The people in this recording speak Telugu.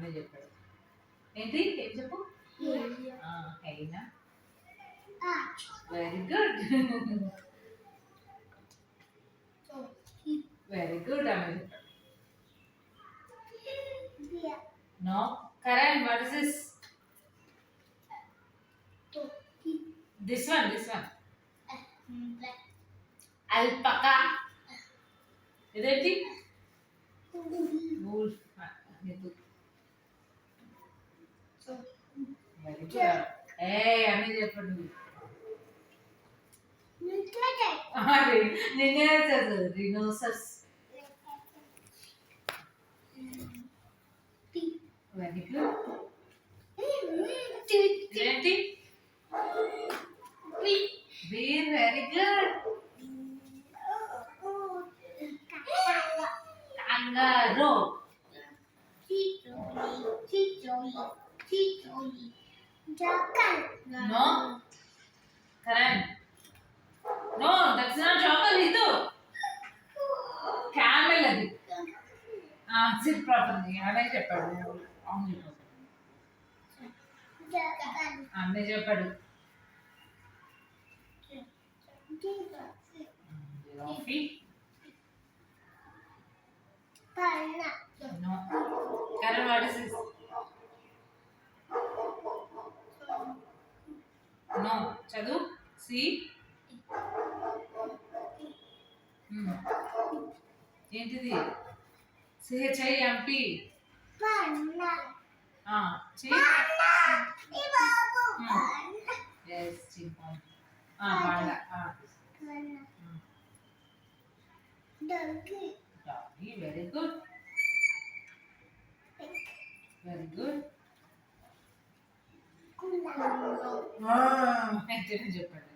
అన్నీ చెప్పాడు ఏంటి ఏం చెప్పు హైనా వెరీ గుడ్ వెరీ గుడ్ అమ్మ చెప్పాడు no Karan what is this this one this one alpaca ఇదేంటి వూల్ఫ్ వెరీ గుడ్ ఏ అన్నీ చెప్పండి నిన్నే చదువు రినోసస్ వెరీ గుడ్ ఇదేంటి బీర్ వెరీ గుడ్ కంగారో నో కరణ్ నో దట్స్ నాట్ జాకర్ ఇది క్యామెల్ అది. సిట్ ప్రాపర్లీ అదే చెప్పాడు. అవును చెప్పాడు. అన్నీ చెప్పాడు. Giraffe Karan what is no చదువు? సి? ఏంటిది? CHI MP very good. Very good. చెప్పండి